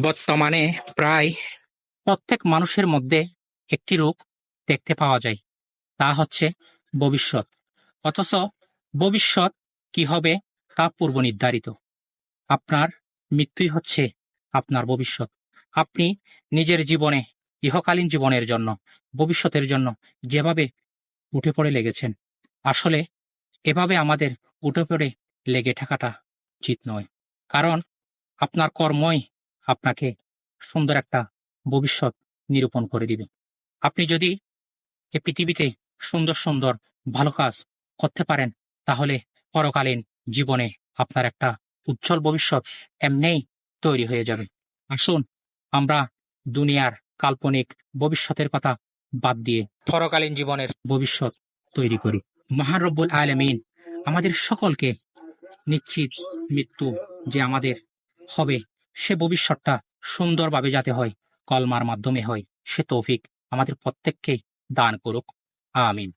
বর্তমানে প্রায় প্রত্যেক মানুষের মধ্যে একটি রূপ দেখতে পাওয়া যায়। তা হচ্ছে ভবিষ্যৎ। অথচ ভবিষ্যৎ কি হবে তা পূর্ব নির্ধারিত। আপনার মৃত্যুই হচ্ছে আপনার ভবিষ্যৎ। আপনি নিজের জীবনে, ইহকালীন জীবনের জন্য, ভবিষ্যতের জন্য যেভাবে উঠে পড়ে লেগেছেন, আসলে এভাবে আমাদের উঠে পড়ে লেগে থাকাটা উচিত নয়। কারণ আপনার কর্মই আপনাকে সুন্দর একটা ভবিষ্যৎ নিরূপণ করে দিবে। আপনি যদি এ পৃথিবীতে সুন্দর সুন্দর, ভালো কাজ করতে পারেন, তাহলে পরকালীন জীবনে আপনার একটা উজ্জ্বল ভবিষ্যৎ এমনিই তৈরি হয়ে যাবে। আসুন, আমরা দুনিয়ার কাল্পনিক ভবিষ্যতের কথা বাদ দিয়ে পরকালীন জীবনের ভবিষ্যৎ তৈরি করি। মহান রব্বুল আলমিন আমাদের সকলকে নিশ্চিত মৃত্যু যে আমাদের হবে সে ভবিষ্যৎটা সুন্দরভাবে যাতে হয়, কলমার মাধ্যমে হয়, সে তৌফিক আমাদের প্রত্যেককেই দান করুক। আমিন।